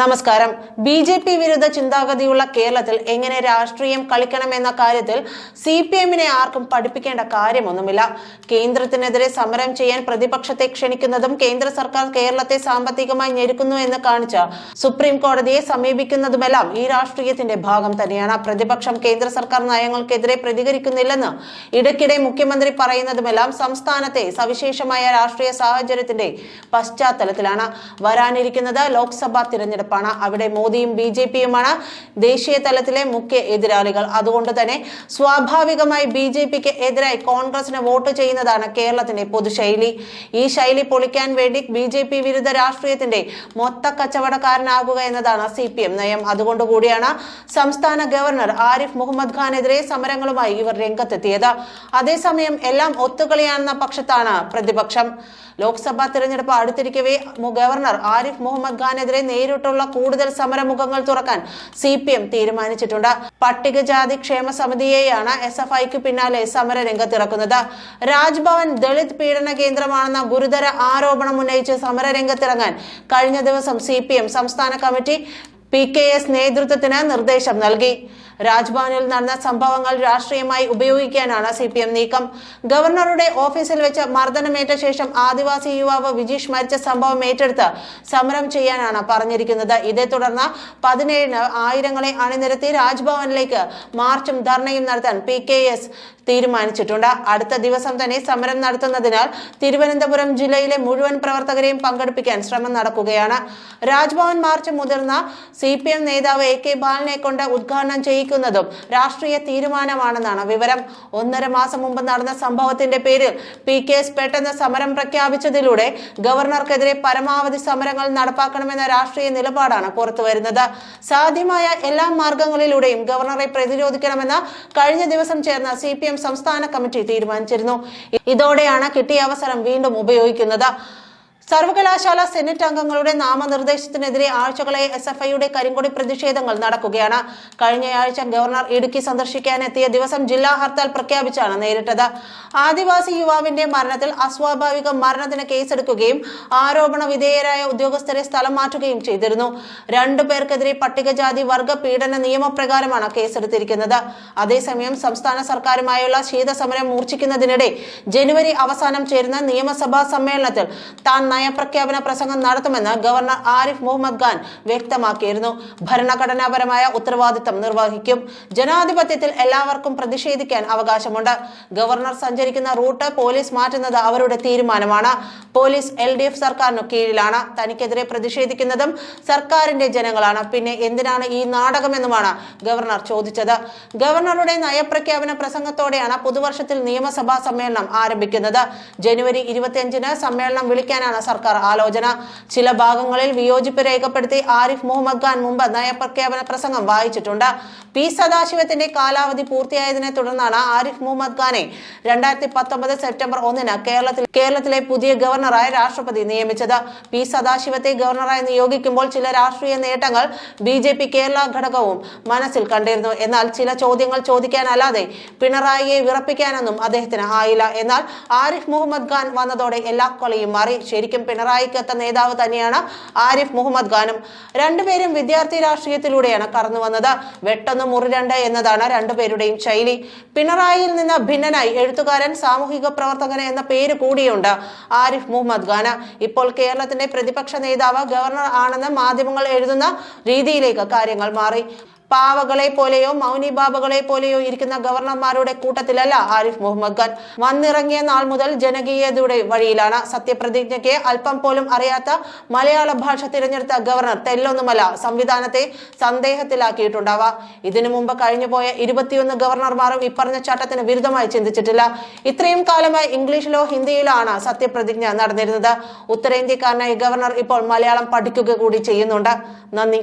നമസ്കാരം. B J P വിരുദ്ധ ചിന്താഗതിയുള്ള കേരളത്തിൽ എങ്ങനെ രാഷ്ട്രീയം കളിക്കണമെന്ന കാര്യത്തിൽ സി പി എമ്മിനെ ആർക്കും പഠിപ്പിക്കേണ്ട കാര്യമൊന്നുമില്ല. കേന്ദ്രത്തിനെതിരെ സമരം ചെയ്യാൻ പ്രതിപക്ഷത്തെ ക്ഷണിക്കുന്നതും കേന്ദ്ര സർക്കാർ കേരളത്തെ സാമ്പത്തികമായി ഞെരുക്കുന്നു എന്ന് കാണിച്ച സുപ്രീം കോടതിയെ സമീപിക്കുന്നതുമെല്ലാം ഈ രാഷ്ട്രീയത്തിന്റെ ഭാഗം തന്നെയാണ്. പ്രതിപക്ഷം കേന്ദ്ര സർക്കാർ നയങ്ങൾക്കെതിരെ പ്രതികരിക്കുന്നില്ലെന്ന് ഇടയ്ക്കിടെ മുഖ്യമന്ത്രി പറയുന്നതുമെല്ലാം സംസ്ഥാനത്തെ സവിശേഷമായ രാഷ്ട്രീയ സാഹചര്യത്തിന്റെ പശ്ചാത്തലത്തിലാണ്. വരാനിരിക്കുന്നത് ലോക്സഭാ തിരഞ്ഞെടുപ്പാണ് അവിടെ മോദിയും ബി ജെ പിയുമാണ് ദേശീയ തലത്തിലെ മുഖ്യ എതിരാളികൾ. അതുകൊണ്ട് തന്നെ സ്വാഭാവികമായി ബി ജെ പിക്ക് എതിരായി കോൺഗ്രസിന് വോട്ട് ചെയ്യുന്നതാണ് കേരളത്തിന്റെ പൊതുശൈലി. ഈ ശൈലി പൊളിക്കാൻ വേണ്ടി ബി ജെ പി വിരുദ്ധ രാഷ്ട്രീയത്തിന്റെ മൊത്ത കച്ചവടക്കാരനാകുക എന്നതാണ് സി പി എം നയം. അതുകൊണ്ടുകൂടിയാണ് സംസ്ഥാന ഗവർണർ ആരിഫ് മുഹമ്മദ് ഖാനെതിരെ സമരങ്ങളുമായി ഇവർ രംഗത്തെത്തിയത്. അതേസമയം എല്ലാം ഒത്തുകളിയാണെന്ന പക്ഷത്താണ് പ്രതിപക്ഷം. ലോക്സഭാ തെരഞ്ഞെടുപ്പ് അടുത്തിരിക്കവേ ഗവർണർ ആരിഫ് മുഹമ്മദ് ഖാനെതിരെ നേരിട്ടുള്ള കൂടുതൽ സമരമുഖങ്ങൾ തുറക്കാൻ സി പി എം തീരുമാനിച്ചിട്ടുണ്ട്. പട്ടികജാതി ക്ഷേമ സമിതിയെയാണ് എസ് എഫ് ഐക്ക് പിന്നാലെ സമര രംഗത്തിറക്കുന്നത് രാജ്ഭവൻ ദളിത് പീഡന കേന്ദ്രമാണെന്ന ഗുരുതര ആരോപണം ഉന്നയിച്ച് സമരരംഗത്തിറങ്ങാൻ കഴിഞ്ഞ ദിവസം സി സംസ്ഥാന കമ്മിറ്റി പി കെ എസ് നേതൃത്വത്തിന് നിർദ്ദേശം നൽകി. രാജ്ഭവനിൽ നടന്ന സംഭവങ്ങൾ രാഷ്ട്രീയമായി ഉപയോഗിക്കാനാണ് സി പി എം നീക്കം. ഗവർണറുടെ ഓഫീസിൽ വെച്ച് മർദ്ദനമേറ്റ ശേഷം ആദിവാസി യുവാവ് വിജീഷ് മരിച്ച സംഭവം ഏറ്റെടുത്ത് സമരം ചെയ്യാനാണ് പറഞ്ഞിരിക്കുന്നത്. ഇതേ തുടർന്ന് പതിനേഴിന് ആയിരങ്ങളെ അണിനിരത്തി രാജ്ഭവനിലേക്ക് മാർച്ചും ധർണയും നടത്താൻ പി കെ എസ് തീരുമാനിച്ചിട്ടുണ്ട്. അടുത്ത ദിവസം തന്നെ സമരം നടത്തുന്നതിനാൽ തിരുവനന്തപുരം ജില്ലയിലെ മുഴുവൻ പ്രവർത്തകരെയും പങ്കെടുപ്പിക്കാൻ ശ്രമം നടക്കുകയാണ്. രാജ്ഭവൻ മാർച്ച് മുതിർന്ന സി പി എം നേതാവ് എ കെ ബാലനെ കൊണ്ട് ഉദ്ഘാടനം ചെയ്യിക്കുന്നതും രാഷ്ട്രീയ തീരുമാനമാണെന്നാണ് വിവരം. ഒന്നര മാസം മുമ്പ് നടന്ന സംഭവത്തിന്റെ പേരിൽ പി കെ എസ് പെട്ടെന്ന് സമരം പ്രഖ്യാപിച്ചതിലൂടെ ഗവർണർക്കെതിരെ പരമാവധി സമരങ്ങൾ നടപ്പാക്കണമെന്ന രാഷ്ട്രീയ നിലപാടാണ് പുറത്തുവരുന്നത്. സാധ്യമായ എല്ലാ മാർഗങ്ങളിലൂടെയും ഗവർണറെ പ്രതിരോധിക്കണമെന്ന് കഴിഞ്ഞ ദിവസം ചേർന്ന സി പി എം സംസ്ഥാന കമ്മിറ്റി തീരുമാനിച്ചിരുന്നു. ഇതോടെയാണ് കിട്ടിയ അവസരം വീണ്ടും ഉപയോഗിക്കുന്നത്. സർവകലാശാല സെനറ്റ് അംഗങ്ങളുടെ നാമനിർദ്ദേശത്തിനെതിരെ ആഴ്ചകളെ എസ് എഫ് ഐയുടെ കരിങ്കൊടി പ്രതിഷേധങ്ങൾ നടക്കുകയാണ്. കഴിഞ്ഞയാഴ്ച ഗവർണർ ഇടുക്കി സന്ദർശിക്കാനെത്തിയ ദിവസം ജില്ലാ ഹർത്താൽ പ്രഖ്യാപിച്ചാണ് നേരിട്ടത്. ആദിവാസി യുവാവിന്റെ മരണത്തിൽ അസ്വാഭാവിക മരണത്തിന് കേസെടുക്കുകയും ആരോപണ വിധേയരായ ഉദ്യോഗസ്ഥരെ സ്ഥലം മാറ്റുകയും ചെയ്തിരുന്നു. രണ്ടു പേർക്കെതിരെ പട്ടികജാതി വർഗ പീഡന നിയമപ്രകാരമാണ് കേസെടുത്തിരിക്കുന്നത്. അതേസമയം സംസ്ഥാന സർക്കാരുമായുള്ള ശീതസമരം മൂർച്ഛിക്കുന്നതിനിടെ ജനുവരി അവസാനം ചേരുന്ന നിയമസഭാ സമ്മേളനത്തിൽ താൻ നയപ്രഖ്യാപന പ്രസംഗം നടത്തുമെന്ന് ഗവർണർ ആരിഫ് മുഹമ്മദ് ഖാൻ വ്യക്തമാക്കിയിരുന്നു. ഭരണഘടനാപരമായ ഉത്തരവാദിത്തം നിർവഹിക്കും. ജനാധിപത്യത്തിൽ എല്ലാവർക്കും പ്രതിഷേധിക്കാൻ അവകാശമുണ്ട്. ഗവർണർ സഞ്ചരിക്കുന്ന റൂട്ട് പോലീസ് മാറ്റുന്നത് അവരുടെ തീരുമാനമാണ്. പോലീസ് എൽ ഡി എഫ് സർക്കാരിനു കീഴിലാണ്. തനിക്കെതിരെ പ്രതിഷേധിക്കുന്നതും സർക്കാരിന്റെ ജനങ്ങളാണ്. പിന്നെ എന്തിനാണ് ഈ നാടകമെന്നുമാണ് ഗവർണർ ചോദിച്ചത്. ഗവർണറുടെ നയപ്രഖ്യാപന പ്രസംഗത്തോടെയാണ് പുതുവർഷത്തിൽ നിയമസഭാ സമ്മേളനം ആരംഭിക്കുന്നത്. ജനുവരി ഇരുപത്തിയഞ്ചിന് സമ്മേളനം വിളിക്കാനാണ് സർക്കാർ ആലോചന. ചില ഭാഗങ്ങളിൽ വിയോജിപ്പ് രേഖപ്പെടുത്തി ആരിഫ് മുഹമ്മദ് ഖാൻ മുമ്പ് നയപ്രഖ്യാപന പ്രസംഗം വായിച്ചിട്ടുണ്ട്. പി സദാശിവത്തിന്റെ കാലാവധി പൂർത്തിയായതിനെ തുടർന്നാണ് ആരിഫ് മുഹമ്മദ് ഖാനെ രണ്ടായിരത്തി പത്തൊമ്പത് സെപ്റ്റംബർ ഒന്നിന് കേരളത്തിൽ കേരളത്തിലെ പുതിയ ഗവർണറായി രാഷ്ട്രപതി നിയമിച്ചത്. പി സദാശിവത്തെ ഗവർണറായി നിയോഗിക്കുമ്പോൾ ചില രാഷ്ട്രീയ നേട്ടങ്ങൾ ബി ജെ പി കേരള ഘടകവും മനസ്സിൽ കണ്ടിരുന്നു. എന്നാൽ ചില ചോദ്യങ്ങൾ ചോദിക്കാനല്ലാതെ പിണറായിയെ വിറപ്പിക്കാനൊന്നും അദ്ദേഹത്തിന് ആയില്ല. എന്നാൽ ആരിഫ് മുഹമ്മദ് ഖാൻ വന്നതോടെ എല്ലാ കളിയും മാറി. ശരിക്കും പിണറായിക്കൊത്ത നേതാവ് തന്നെയാണ് ആരിഫ് മുഹമ്മദ് ഖാനും. രണ്ടുപേരും വിദ്യാർത്ഥി രാഷ്ട്രീയത്തിലൂടെയാണ് കടന്നു വന്നത്. വെട്ടൊന്ന് മുറിരണ്ട് എന്നതാണ് രണ്ടുപേരുടെയും ശൈലി. പിണറായിയിൽ നിന്ന് ഭിന്നനായി എഴുത്തുകാരൻ സാമൂഹിക പ്രവർത്തകൻ എന്ന പേര് കൂടിയുണ്ട് ആരിഫ് മുഹമ്മദ് ഖാന്. ഇപ്പോൾ കേരളത്തിന്റെ പ്രതിപക്ഷ നേതാവ് ഗവർണർ ആണെന്ന് മാധ്യമങ്ങൾ എഴുതുന്ന രീതിയിലേക്ക് കാര്യങ്ങൾ മാറി. പാവകളെ പോലെയോ മൗനി ബാബകളെ പോലെയോ ഇരിക്കുന്ന ഗവർണർമാരുടെ കൂട്ടത്തിലല്ല ആരിഫ് മുഹമ്മദ് ഖാൻ. വന്നിറങ്ങിയ നാൾ മുതൽ ജനകീയതയുടെ വഴിയിലാണ്. സത്യപ്രതിജ്ഞയ്ക്ക് അല്പം പോലും അറിയാത്ത മലയാള ഭാഷ തിരഞ്ഞെടുത്ത ഗവർണർ തെല്ലൊന്നുമല്ല സംവിധാനത്തെ സന്ദേഹത്തിലാക്കിയിട്ടുണ്ടാവാം. ഇതിനു മുമ്പ് കഴിഞ്ഞുപോയ ഇരുപത്തിയൊന്ന് ഗവർണർമാരും ഇപ്പറഞ്ഞ ചട്ടത്തിന് വിരുദ്ധമായി ചിന്തിച്ചിട്ടില്ല. ഇത്രയും കാലമായി ഇംഗ്ലീഷിലോ ഹിന്ദിയിലോ ആണ് സത്യപ്രതിജ്ഞ നടന്നിരുന്നത്. ഉത്തരേന്ത്യക്കാരനായി ഗവർണർ ഇപ്പോൾ മലയാളം പഠിക്കുക കൂടി ചെയ്യുന്നുണ്ട്. നന്ദി.